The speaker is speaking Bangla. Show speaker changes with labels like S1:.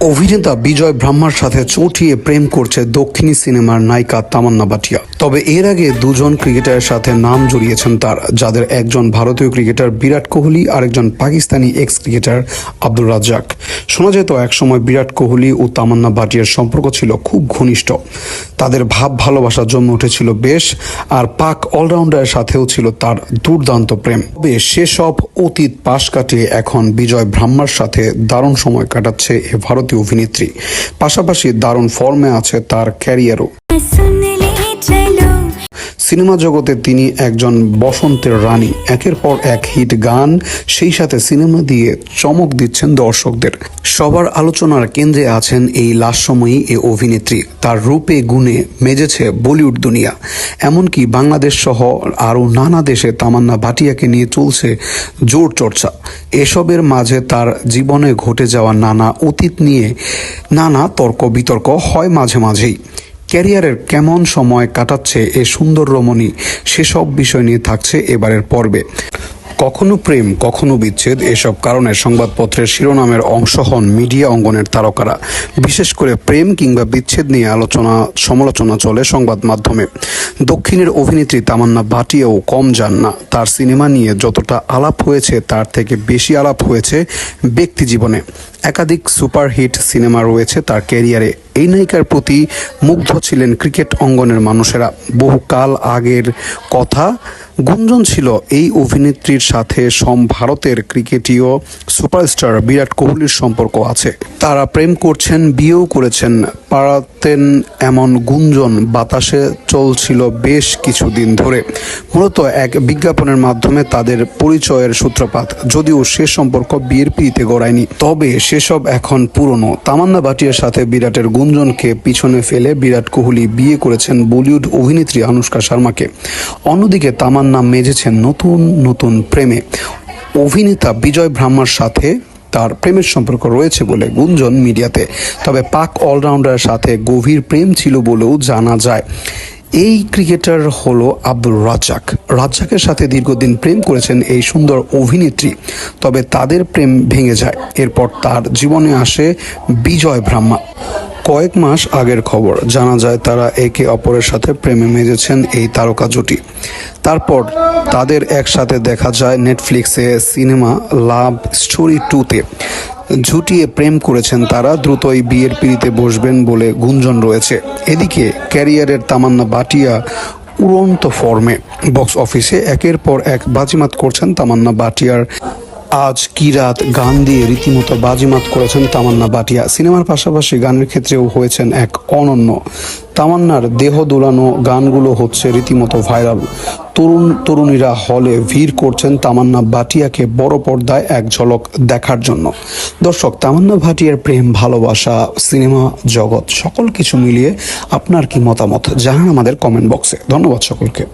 S1: অভিনেতা বিজয় ব্রাহ্মার সাথে চৌটিয়ে প্রেম করছে দক্ষিণী সিনেমার নায়িকা তামান্না বাটিয়া। তবে এর আগে দুজন ক্রিকেটারের সাথে নাম জড়িয়েছেন তার, যাদের একজন ভারতীয় ক্রিকেটার বিরাট কোহলি, আরেকজন পাকিস্তানি এক্স ক্রিকেটার আব্দুল রাজ্জাক। শোনা যেত, একসময় বিরাট কোহলি ও তামান্না বাটিয়ার সম্পর্ক ছিল খুব ঘনিষ্ঠ। তাদের ভাব ভালোবাসা জমে উঠেছিল বেশ, আর পাক অলরাউন্ডারের সাথেও ছিল তার দুর্দান্ত প্রেম। তবে সেসব অতীত পাশ কাটিয়ে এখন বিজয় ব্রাহ্মার সাথে দারুণ সময় কাটাচ্ছে এ ভারতীয় অভিনেত্রী। পাশাপাশি দারুণ ফর্মে আছে তার ক্যারিয়ারও সিনেমা জগতে তিনি একজন বসন্তের রানী। একের পর এক হিট গান, সেই সাথে সিনেমা দিয়ে চমক দিচ্ছেন দর্শকদের। সবার আলোচনার কেন্দ্রে আছেন এই লাস্যময়ী এ অভিনেত্রী। তার রূপে, গুণে মেজেছে বলিউড দুনিয়া। এমনকি বাংলাদেশ সহ আরও নানা দেশে তামান্না ভাটিয়াকে নিয়ে চলছে জোর চর্চা। এসবের মাঝে তার জীবনে ঘটে যাওয়া নানা অতীত নিয়ে নানা তর্ক বিতর্ক হয় মাঝে মাঝেই। ক্যারিয়ারের কেমন সময় কাটাচ্ছে এ সুন্দর রমণী সেসব বিষয় নিয়ে থাকছে এবারের পর্বে। কখনো প্রেম, কখনো বিচ্ছেদ এসব কারণে সংবাদপত্রের শিরোনামের অংশ হন মিডিয়া অঙ্গনের তারকারা। বিশেষ করে প্রেম কিংবা বিচ্ছেদ নিয়ে আলোচনা, সমালোচনা চলে সংবাদ মাধ্যমে। দক্ষিণের অভিনেত্রী তামান্না ভাটিয়াও কম যান না। তার সিনেমা নিয়ে যতটা আলাপ হয়েছে, তার থেকে বেশি আলাপ হয়েছে ব্যক্তি জীবনে। একাধিক সুপারহিট সিনেমা রয়েছে তার ক্যারিয়ারে। এই নায়িকার প্রতি মুগ্ধ ছিলেন ক্রিকেট অঙ্গনের মানুষেরা। বহুকাল আগের কথা, গুঞ্জন ছিল এই অভিনেত্রীর সাথে সম ভারতের ক্রিকেটীয় সুপারস্টার বিরাট কোহলির সম্পর্ক আছে। তারা প্রেম করছেন, বিয়েও করেছেন, পাড়াতেন এমন গুঞ্জন বাতাসে চলছিল বেশ কিছুদিন ধরে। মূলত এক বিজ্ঞাপনের মাধ্যমে তাদের পরিচয়ের সূত্রপাত, যদিও সে সম্পর্ক বিয়ের পিড়িতে গড়ায়নি। তবে সেসব এখন পুরনো। তামান্না ভাটিয়ার সাথে বিরাটের গুঞ্জনকে পিছনে ফেলে বিরাট কোহলি বিয়ে করেছেন বলিউড অভিনেত্রী আনুষ্কা শর্মাকে। অন্যদিকে তামান্না মেজেছেন নতুন নতুন প্রেমে। অভিনেতা বিজয় ব্রাহ্মার সাথে তার প্রেমের সম্পর্ক রয়েছে বলে গুঞ্জন মিডিয়াতে। তবে পাক অলরাউন্ডারের সাথে গভীর প্রেম ছিল বলেও জানা যায়। এই ক্রিকেটার হলো আব্দুল রাজ্জাক। রাজ্জাকের সাথে দীর্ঘদিন প্রেম করেছেন এই সুন্দর অভিনেত্রী। তবে তাদের প্রেম ভেঙে যায়। এরপর তার জীবনে আসে বিজয় ব্রাহ্মা। কয়েক মাস আগের খবর। জানা যায় তারা একে অপরের সাথে প্রেমে মেজেছেন এই তারকা জুটি। তারপর তাদের একসাথে দেখা যায় নেটফ্লিক্সে সিনেমা লাভ স্টোরি টুতে। ঝুটিয়ে প্রেম করেছেন তারা, দ্রুতই বিয়ের পিড়িতে বসবেন বলে গুঞ্জন রয়েছে। এদিকে ক্যারিয়ারের তামান্না বাটিয়া উড়ন্ত ফর্মে। বক্স অফিসে একের পর এক বাজিমাত করছেন তামান্না বাটিয়ার আজ কি রাত গান দিয়ে রীতিমতো বাজিমাত করেছেন তামান্না বাটিয়া। সিনেমার পাশাপাশি গানের ক্ষেত্রেও হয়েছেন এক অনন্য। তামান্নার দেহ দোলানো গানগুলো হচ্ছে রীতিমতো ভাইরাল। তরুণ তরুণীরা হলে ভিড় করছেন তামান্না ভাটিয়াকে বড় পর্দায় এক ঝলক দেখার জন্য। দর্শক, তামান্না ভাটিয়ার প্রেম, ভালোবাসা, সিনেমা জগৎ সকল কিছু মিলিয়ে আপনার কি মতামত? জানান আমাদের কমেন্ট বক্সে। ধন্যবাদ সকলকে।